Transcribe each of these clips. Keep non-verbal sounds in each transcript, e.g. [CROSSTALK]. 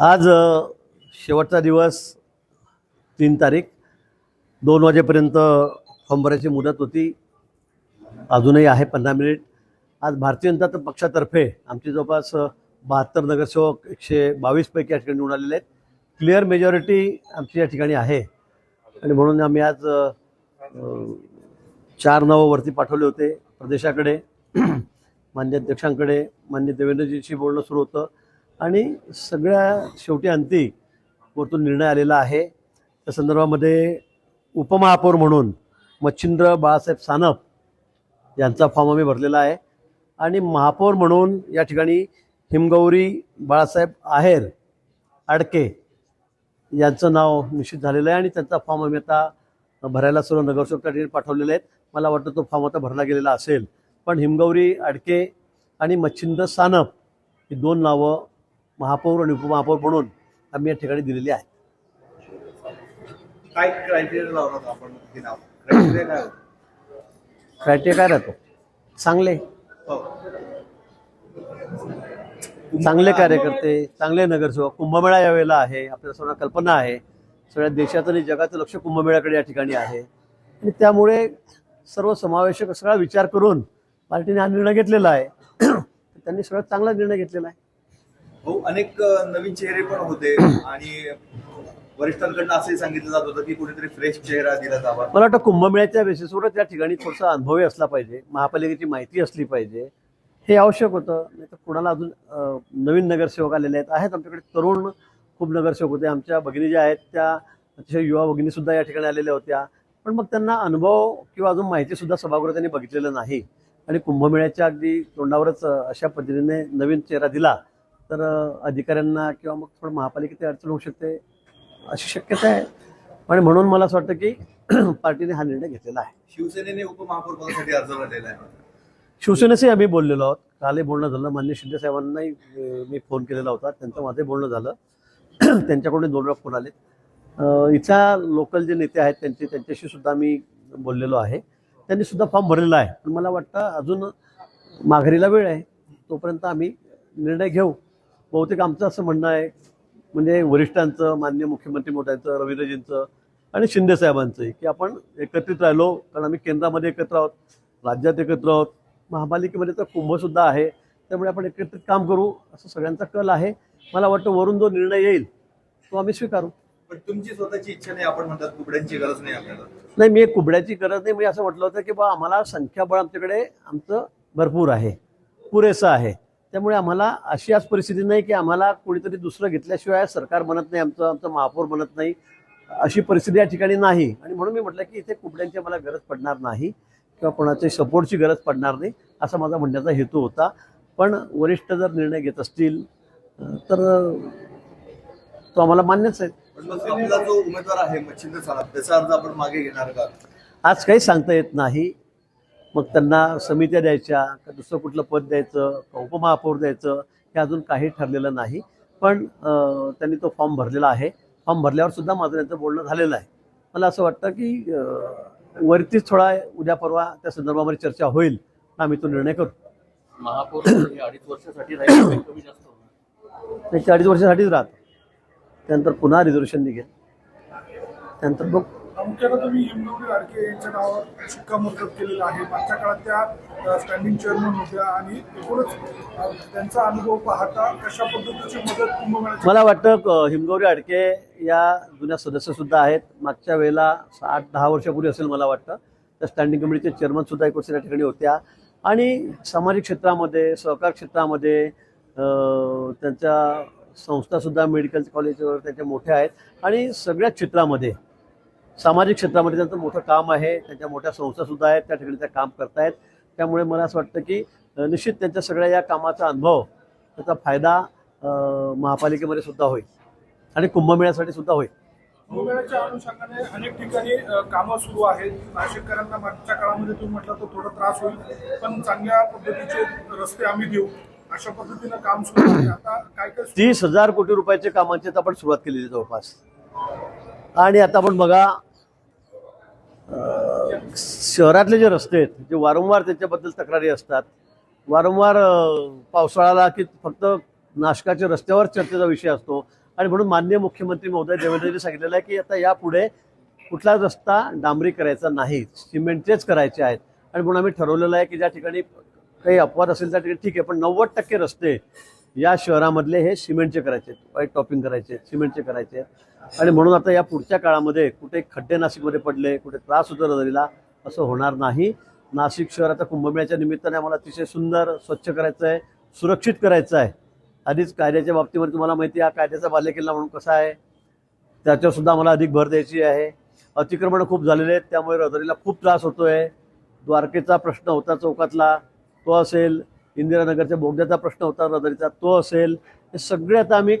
आज शेवटचा दिवस तीन तारीख दोन वाजेपर्यंत फॉर्म भरायची मुदत होती. अजूनही आहे पंधरा मिनिट. आज भारतीय जनता पक्षातर्फे आमचे जवळपास बहात्तर नगरसेवक एकशे बावीसपैकी या ठिकाणी निवडून आलेले आहेत. क्लिअर मेजॉरिटी आमची या ठिकाणी आहे. आणि म्हणून आम्ही आज चार नावं वरती पाठवले होते प्रदेशाकडे [CLEARS THROAT] मान्य अध्यक्षांकडे मान्य देवेंद्रजींशी बोलणं सुरू होतं. आणि सगळ्या शेवटी अंती वरतून निर्णय आलेला आहे. त्या संदर्भामध्ये उपमहापौर म्हणून मच्छिंद्र बाळासाहेब सानप यांचा फॉर्म आम्ही भरलेला आहे. आणि महापौर म्हणून या ठिकाणी हिमगौरी बाळासाहेब आहेर आडके यांचं नाव निश्चित झालेलं आहे आणि त्यांचा फॉर्म आम्ही आता भरायला सर्व नगरसेवक ठिकाणी पाठवलेले आहेत. मला वाटतं तो फॉर्म आता भरला गेलेला असेल. पण हिमगौरी आडके आणि मच्छिंद्र सानप ही दोन नावं महापौर आणि उपमहापौर म्हणून आम्ही या ठिकाणी दिलेली आहेत काय क्रायटेरिया लावला होता आपण? हे नाव. क्रायटेरिया काय होतं? क्रायटेरिया काय राहतो? चांगले. हो. चांगले कार्यकर्ते चांगले नगरसेवक कुंभमेळा यावेळेला आहे. आपल्याला सर्वांना कल्पना आहे. सगळ्या देशाचं आणि जगाचं लक्ष कुंभमेळ्याकडे या ठिकाणी आहे. आणि त्यामुळे सर्व समावेशक सगळा विचार करून पार्टीने हा निर्णय घेतलेला आहे. [CLEARS THROAT] त्यांनी सगळ्यात चांगला निर्णय घेतलेला आहे. हो अनेक नवीन चेहरे पण होते आणि वरिष्ठांकडनं असंही सांगितलं जात होतं की कुठेतरी फ्रेश चेहरा दिला जावा. मला वाटतं कुंभमेळ्याच्या बेसिसवरच त्या ठिकाणी थोडासा अनुभवी असला पाहिजे महापालिकेची माहिती असली पाहिजे. हे आवश्यक होतं नाही तर कुणाला अजून नवीन नगरसेवक आलेले आहेत. आहेत आमच्याकडे तरुण खूप नगरसेवक होते. आमच्या भगिनी ज्या आहेत त्या अतिशय युवा भगिनी सुद्धा या ठिकाणी आलेल्या होत्या. पण मग त्यांना अनुभव किंवा अजून माहिती सुद्धा सभागृहात त्यांनी बघितलेलं नाही. आणि कुंभमेळ्याच्या अगदी तोंडावरच अशा पद्धतीने नवीन चेहरा दिला तर अधिकाऱ्यांना किंवा मग थोडं महापालिकेत अडचण होऊ शकते अशी शक्यता आहे. आणि म्हणून मला असं वाटतं की [CLEARS THROAT] पार्टीने हा निर्णय घेतलेला आहे. शिवसेनेने उपमहापौर पदासाठी अर्ज भरलेला आहे शिवसेनेचे आम्ही बोललेलो आहोत. कालही बोलणं झालं. मान्य शिंदे साहेबांनाही मी फोन केलेला होता. त्यांचं माझंही बोलणं झालं. [CLEARS THROAT] त्यांच्याकडून दोन वेळा फोन आले इथल्या लोकल जे नेते आहेत त्यांचे त्यांच्याशी सुद्धा मी बोललेलो आहे. त्यांनी सुद्धा फॉर्म भरलेला आहे. पण मला वाटतं अजून माघारीला वेळ आहे. तोपर्यंत आम्ही निर्णय घेऊ. बहुतेक आमचं असं म्हणणं आहे म्हणजे वरिष्ठांचं मान्य मुख्यमंत्री मोठ्यांचं रवींद्रजींचं आणि शिंदे साहेबांचंही की आपण एकत्रित राहिलो कारण आम्ही केंद्रामध्ये एकत्र आहोत राज्यात एकत्र आहोत महापालिकेमध्ये तर कुंभसुद्धा आहे त्यामुळे आपण एकत्रित काम करू असं सगळ्यांचा कल आहे. मला वाटतं वरून जो निर्णय येईल तो आम्ही स्वीकारू. पण तुमची स्वतःची इच्छा नाही आपण म्हणतात कुबड्यांची गरज नाही आपल्याला. नाही मी कुबड्याची गरज नाही मी असं म्हटलं होतं की बा आम्हाला संख्याबळ आमच्याकडे आमचं भरपूर आहे पुरेसं आहे. त्यामुळे आम्हाला अशी आज परिस्थिती नाही की आम्हाला कोणीतरी दुसरं घेतल्याशिवाय सरकार बनत नाही आमचं आमचं महापौर बनत नाही अशी परिस्थिती या ठिकाणी नाही. आणि म्हणून मी म्हटलं की इथे कुबड्यांची आम्हाला गरज पडणार नाही किंवा कोणाची सपोर्टची गरज पडणार नाही असा माझा म्हणण्याचा हेतू होता. पण वरिष्ठ जर निर्णय घेत असतील तर तो आम्हाला मान्यच आहे. जो उमेदवार आहे त्याचा अर्ज आपण मागे घेणार का? आज काही सांगता येत नाही. मग त्यांना समित्या द्यायच्या का दुसरं कुठलं पद द्यायचं का उपमहापौर द्यायचं हे अजून काही ठरलेलं नाही. पण त्यांनी तो फॉर्म भरलेला आहे. फॉर्म भरल्यावर सुद्धा माझं त्यांचं बोलणं झालेलं आहे. मला असं वाटतं की वरतीच थोडा उद्या परवा त्या संदर्भामध्ये चर्चा होईल. आम्ही तो निर्णय करू. महापौर अडीच वर्षासाठी राहील कमी जास्त होणार. नाही ते अडीच वर्षासाठीच राहतं त्यानंतर पुन्हा रिझर्वेशन निघेल. त्यानंतर बघ प्रामुख्यानं तुम्ही हिमगौरी लाडके यांच्या नावावर शिक्कामोर्तब केलेलं आहे. मागच्या काळात त्या स्टँडिंग चेअरमन होत्या आणि एकूणच त्यांचा अनुभव पाहता कशा पद्धतीची मदत कुंभमेळा मला वाटतं हिमगौरी अडके या जुन्या सदस्य सुद्धा आहेत. मागच्या वेळेला आठ दहा वर्षापूर्वी असेल मला वाटतं. त्या स्टँडिंग कमिटीचे चेअरमन सुद्धा एक वर्ष या ठिकाणी होत्या. आणि सामाजिक क्षेत्रामध्ये सहकार क्षेत्रामध्ये त्यांच्या संस्थासुद्धा मेडिकल कॉलेजवर त्यांच्या मोठ्या आहेत. आणि सगळ्या क्षेत्रामध्ये सामाजिक क्षेत्रामध्ये त्यांचं मोठं काम आहे त्यांच्या मोठ्या संस्थासुद्धा आहेत त्या ठिकाणी त्या काम करतायत. त्यामुळे मला असं वाटतं की निश्चित त्यांच्या सगळ्या या कामाचा अनुभव त्याचा फायदा महापालिकेमध्ये सुद्धा होईल आणि कुंभमेळ्यासाठी सुद्धा होईल. कुंभमेळ्याच्या अनुषंगाने अनेक ठिकाणी कामं सुरू आहेत. नाशिककरांना मागच्या काळामध्ये तुम्ही म्हटलं तर थोडा त्रास होईल पण चांगल्या पद्धतीचे रस्ते आम्ही देऊ. अशा पद्धतीनं काम सुरू आहे. आता काय काय तीस हजार कोटी रुपयाच्या कामांची आपण सुरुवात केलेली जवळपास. आणि आता आपण बघा शहरातले जे रस्ते आहेत जे वारंवार त्याच्याबद्दल तक्रारी असतात वारंवार पावसाळ्याला की फक्त नाशकाच्या रस्त्यावर चर्चेचा विषय असतो. आणि म्हणून माननीय मुख्यमंत्री महोदय देवेंद्रजी सांगितलेलं आहे की आता यापुढे कुठला रस्ता डांबरी करायचा नाही सिमेंटचेच करायचे आहेत. आणि म्हणून आम्ही ठरवलेलं आहे की ज्या ठिकाणी काही अपवाद असेल त्या ठिकाणी ठीक आहे पण नव्वद टक्के रस्ते या शहरामधले हे सिमेंटचे करायचे व्हाईट टॉपिंग करायचे सिमेंटचे करायचे. आणि म्हणून आता या पुढच्या काळामध्ये कुठे खड्डे नाशिकमध्ये पडले कुठे त्रास होतो नदीला असं होणार नाही. नाशिक शहर आता कुंभमेळ्याच्या निमित्ताने आम्हाला अतिशय सुंदर स्वच्छ करायचं आहे सुरक्षित करायचं आहे. आधीच कायद्याच्या बाबतीमध्ये तुम्हाला माहिती आहे हा कायद्याचा बालेकिल्ला म्हणून कसा आहे. त्याच्यावरसुद्धा आम्हाला अधिक भर द्यायची आहे. अतिक्रमण खूप झालेले आहेत त्यामुळे रहदारीला खूप त्रास होतो आहे द्वारकेचा प्रश्न होता चौकातला तो असेल इंदिरानगरच्या बोगद्याचा प्रश्न होता रहदारीचा तो असेल. हे सगळे आता आम्ही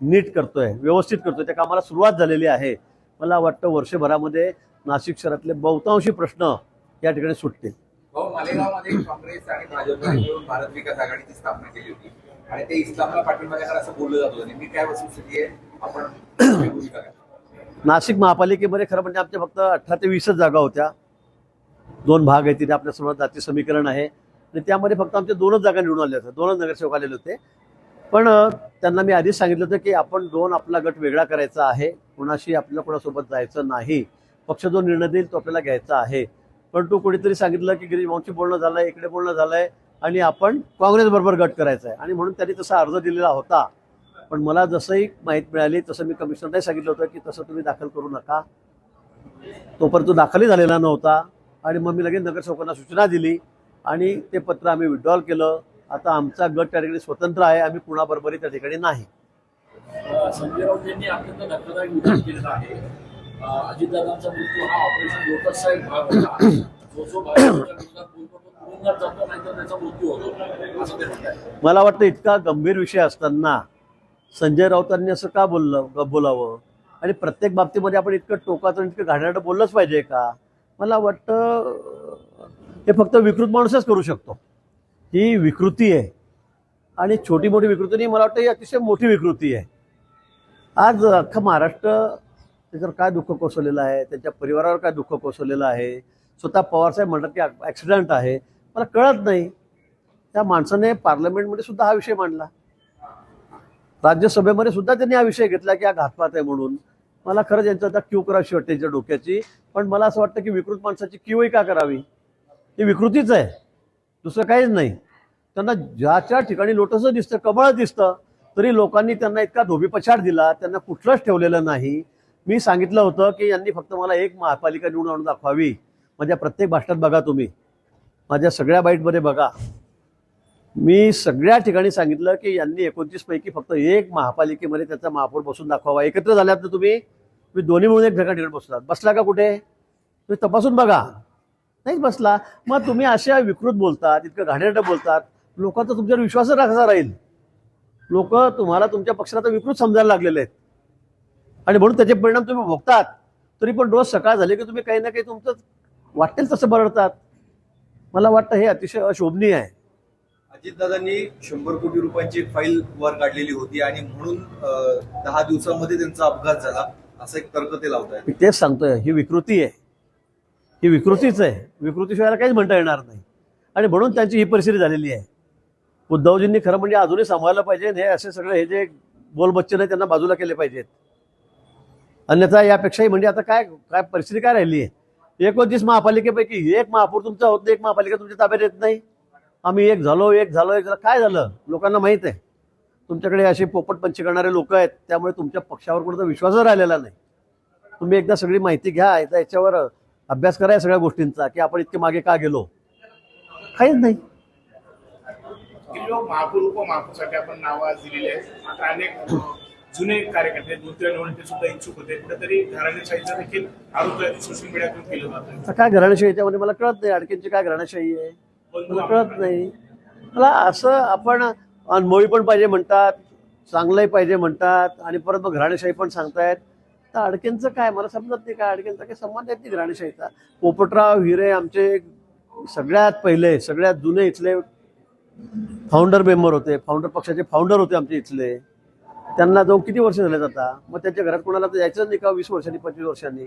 नीट करतोय व्यवस्थित करतोय. त्या कामाला सुरुवात झालेली आहे. मला वाटतं वर्षभरामध्ये नाशिक शहरातले बहुतांशी प्रश्न या ठिकाणी सुटतील. भाऊ मालेगावमध्ये काँग्रेस आणि भाजपने मिळून भारत विकास आघाडीची स्थापना केली होती. आणि ते इस्लामला पाठिंबा देणार असं बोललं जात होतं. नेमकी काय वस्तुस्थिती आहे? आपण आपली भूमिका काय? नाशिक महापालिकेमध्ये खरं म्हणजे आमच्या फक्त अठरा ते वीसच जागा होत्या. दोन भाग आहेत तिथे. आपल्यासमोर जाती समीकरण आहे. आणि त्यामध्ये फक्त आमच्या दोनच जागा निवडून आल्या होत्या दोनच नगरसेवक आलेले होते. पण त्यांना मी आधीच सांगितलं होतं की आपण दोन आपला गट वेगळा करायचा आहे. कुणाशी आपल्याला कोणासोबत जायचं नाही. पक्ष जो निर्णय देईल तो आपल्याला घ्यायचा आहे. पण तो कुणीतरी सांगितलं की गिरीशभाऊंशी बोलणं झालंय इकडे बोलणं झालंय आणि आपण काँग्रेसबरोबर गट करायचा आहे. आणि म्हणून त्यांनी तसा अर्ज दिलेला होता. पण मला जसंही माहीत मिळाली तसं मी कमिशनरने सांगितलं होतं की तसं तुम्ही दाखल करू नका. तोपर्यंत तो दाखलही झालेला नव्हता. आणि मग मी लगेच नगरसेवकांना सूचना दिली. आणि ते पत्र आम्ही विड्रॉल केलं. आता आमचा गट त्या ठिकाणी स्वतंत्र आहे. आम्ही कुणाबरोबरही त्या ठिकाणी नाही. संजय राऊत यांनी अत्यंत धक्कादायक विधान केलेलं आहे. अं, अजितदादांचा मृत्यू हा ऑपरेशन लोटसचा एक भाग होता. जो जो भाजपच्या विरोधात बोलतो तो तुरुंगात जातो नाही तर त्याचा मृत्यू होतो. असं ते म्हणतात मला वाटतं इतका गंभीर विषय असताना संजय राऊतांनी असं का बोललं बोलावं? आणि प्रत्येक बाबतीमध्ये आपण इतकं टोकाचं आणि इतकं घाणेरडं बोललंच पाहिजे का? मला वाटतं हे फक्त विकृत माणूसच करू शकतो. ही विकृती आहे. आणि छोटी मोठी विकृती नाही मला वाटतं ही अतिशय मोठी विकृती आहे. आज अख्खं महाराष्ट्र त्याच्यावर काय दुःख कोसवलेलं आहे त्यांच्या परिवारावर काय दुःख कोसवलेलं आहे स्वतः पवारसाहेब म्हणतात की ॲक्सिडेंट आहे. मला कळत नाही. त्या माणसाने पार्लमेंटमध्ये सुद्धा हा विषय मांडला. राज्यसभेमध्ये सुद्धा त्यांनी हा विषय घेतला की हा घातपात आहे म्हणून. मला खरंच यांचं आता क्यू करावीशी वाटते त्यांच्या डोक्याची पण मला असं वाटतं की विकृत माणसाची क्यूही का करावी? ही विकृतीच आहे. दुसरं काहीच नाही. त्यांना ज्याच्या ठिकाणी लोटसं दिसतं कमळ दिसतं तरी लोकांनी त्यांना इतका धोबीपछाड दिला त्यांना कुठलंच ठेवलेलं नाही. मी सांगितलं होतं की यांनी फक्त मला एक महापालिका निवडून आणून दाखवावी. माझ्या प्रत्येक भाषणात बघा तुम्ही. माझ्या सगळ्या बाईटमध्ये बघा. मी सगळ्या ठिकाणी सांगितलं की यांनी एकोणतीस पैकी फक्त एक महापालिकेमध्ये त्याचा महापौर बसून दाखवावा. एकत्र झाल्यात ना तुम्ही? तुम्ही दोन्ही मिळून एक ठिकाणी बसलात. बसला का कुठे? तुम्ही तपासून बघा. नाहीच बसला. मग तुम्ही अशा विकृत बोलतात इतकं घाणेरडं बोलतात. लोकांचा तुमच्यावर विश्वासच राखता राहील? लोक तुम्हाला तुमच्या पक्षाला विकृत समजायला लागलेले आहेत. आणि म्हणून त्याचे परिणाम तुम्ही भोगतात. तरी पण रोज सकाळ झाली की तुम्ही काही ना काही तुमचं वाटेल तसं बरडतात. मला वाटतं हे अतिशय अशोभनीय आहे. अजितदादांनी शंभर कोटी रुपयांची एक फाईल वर काढलेली होती आणि म्हणून दहा दिवसामध्ये त्यांचा अपघात झाला. असं एक तर्क ते लावत आहेत मी तेच सांगतोय ही विकृती आहे. ही विकृतीच आहे. विकृतीशिवाय काहीच म्हणता येणार नाही. आणि म्हणून त्यांची ही परिस्थिती झालेली आहे. उद्धवजींनी खरं म्हणजे अजूनही सांभाळलं पाहिजे हे असे सगळे हे जे बोलबच्चन आहे त्यांना बाजूला केले पाहिजेत. अन्यथा यापेक्षाही म्हणजे आता काय काय परिस्थिती काय राहिली आहे? एकोणतीस महापालिकेपैकी एक महापौर तुमचा होत नाही एक महापालिका तुमच्या ताब्यात येत नाही. आम्ही एक झालो एक झालो एक झालं. काय झालं? लोकांना माहीत आहे. तुमच्याकडे असे पोपटपंची करणारे लोक आहेत त्यामुळे तुमच्या पक्षावर कोणता विश्वासच राहिलेला नाही. तुम्ही एकदा सगळी माहिती घ्या एकदा याच्यावर अभ्यास करा या सगळ्या गोष्टींचा की आपण इतके मागे का गेलो? काहीच नाही. किल्लो महापौर उपमहापौरसाठी आपण नावं आज दिलेली आहेत. आता अनेक अ, जुने कार्यकर्ते दुसऱ्या निवडणुकीत सुद्धा इच्छुक होते. कुठेतरी घराणेशाहीचा देखील आरोप आहे सोशल मीडियातून केलं जातं आता काय घराण्याशाही याच्यामध्ये मला कळत नाही आणखीनची काय घराण्याशाही आहे? मला कळत नाही. मला असं आपण अनुभवी पण पाहिजे म्हणतात चांगलंही पाहिजे म्हणतात आणि परत मग घराणेशाही पण सांगतायत. तर अडकेंचं काय? मला समजत नाही काय अडकेंचा काही संबंध येत नाही राणेशाहीचा पोपटराव हिरे आमचे सगळ्यात पहिले सगळ्यात जुने इथले फाउंडर मेंबर होते. फाउंडर पक्षाचे फाउंडर होते आमचे इथले. त्यांना जाऊन किती वर्ष झाले जाता मग त्यांच्या घरात कोणाला तर यायचं नाही का वीस वर्षांनी पंचवीस वर्षांनी?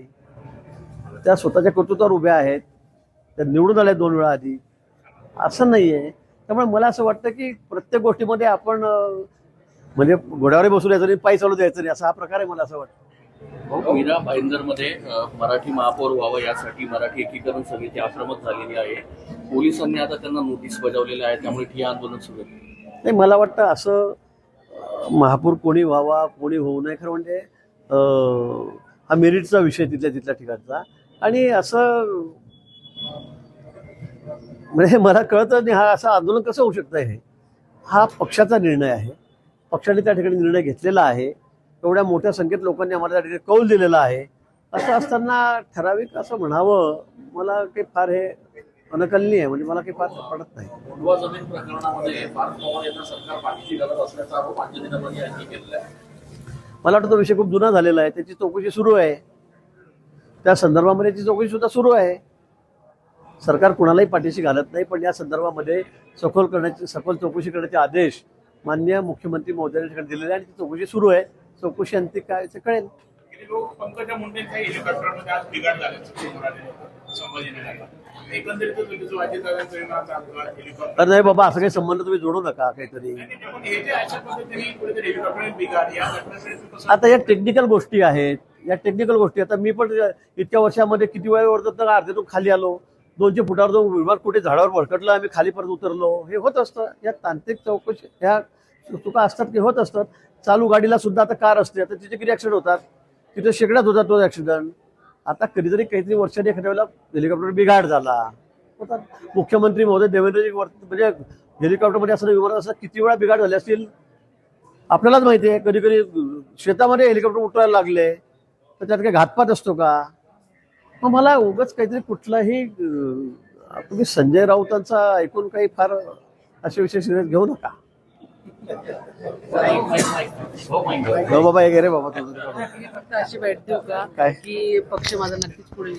त्या स्वतःच्या कर्तृत्वावर उभ्या आहेत. त्या निवडून आल्या दोन वेळा आधी. असं नाही आहे त्यामुळे मला असं वाटतं की प्रत्येक गोष्टीमध्ये आपण म्हणजे घोड्यावर बसून यायचं नाही पायी चालू द्यायचं नाही. असा हा प्रकार आहे मला असं वाटतं. भाऊ, मीरा भाईंदरमध्ये मराठी महापौर व्हावं यासाठी मराठी एकीकरण समिती आक्रमक झालेली आहे. पोलिसांनी आता त्यांना नोटीस बजावलेल्या आहे त्यामुळे ठिय्या आंदोलन सुरू आहे. नाही मला वाटतं असं महापूर कोणी व्हावा कोणी होऊ नये खरं म्हणजे हा मेरिटचा विषय तिथल्या तिथल्या ठिकाणचा. आणि असं म्हणजे मला कळतं नाही हा असं आंदोलन कसं होऊ शकतं हे? हा पक्षाचा निर्णय आहे. पक्षाने त्या ठिकाणी निर्णय घेतलेला आहे. एवढ्या मोठ्या संख्येत लोकांनी आम्हाला त्या ठिकाणी कौल दिलेला आहे. असं असताना ठराविक असं म्हणावं मला काही फार हे अनकलनीय आहे. म्हणजे मला काही फार पडत नाही. उडवा जमीन प्रकरणामध्ये भारत पवार यांना सरकार पाठीशी घालत असल्याचा आरोप अंजली दमन यांनी केलेला आहे. मला वाटतं तो विषय खूप जुना झालेला आहे. त्याची चौकशी सुरू आहे. त्या संदर्भामध्ये त्याची चौकशी सुद्धा सुरू आहे. सरकार कुणालाही पाठीशी घालत नाही पण या संदर्भामध्ये सखोल करण्याची सखोल चौकशी करण्याचे आदेश मान्य मुख्यमंत्री महोदयांनी दिलेले आहे आणि ती चौकशी सुरू आहे. चौकशी अंतिम काय कळेल. पंकजा मुंडेंच्या हेलिकॉप्टरमध्ये आज बिघाड झाल्याचं जो हेलिकॉप्टर अरे नाही बाबा असं काही संबंध तुम्ही जोडू नका काहीतरी. जे आता या टेक्निकल गोष्टी आहेत. या टेक्निकल गोष्टी आता मी पण इतक्या वर्षामध्ये किती वेळा वरतं तर अर्ध्यातून खाली आलो. दोनशे फुटावर जाऊन विमान कुठे झाडावर भरकटलं आम्ही खाली परत उतरलो. हे होत असतं. या तांत्रिक चौकशी ह्या चुका असतात की होत असतात चालू गाडीला सुद्धा आता कार असते. आता तिचे किती ऍक्सिडेंट होतात? तिथे शेकड्यात होतात तो ऍक्सिडेंट आता कधीतरी काहीतरी वर्षाने एखाद्या वेळेला हेलिकॉप्टर बिघाड झाला. होतात मुख्यमंत्री महोदय देवेंद्रजी म्हणजे हेलिकॉप्टरमध्ये असं विमान असं किती वेळा बिघाड झाले असतील? आपल्यालाच माहिती आहे. कधी कधी शेतामध्ये हेलिकॉप्टर उतरायला लागले. तर त्यात काही घातपात असतो का? मग मला उगाच काहीतरी कुठलाही तुम्ही संजय राऊतांचा ऐकून काही फार असे विषय सिरियस घेऊ नका. हो बाबा हे घे रे बाबा तुझं. फक्त अशी भेट देऊ का काय? की पक्ष माझा नक्कीच पुढे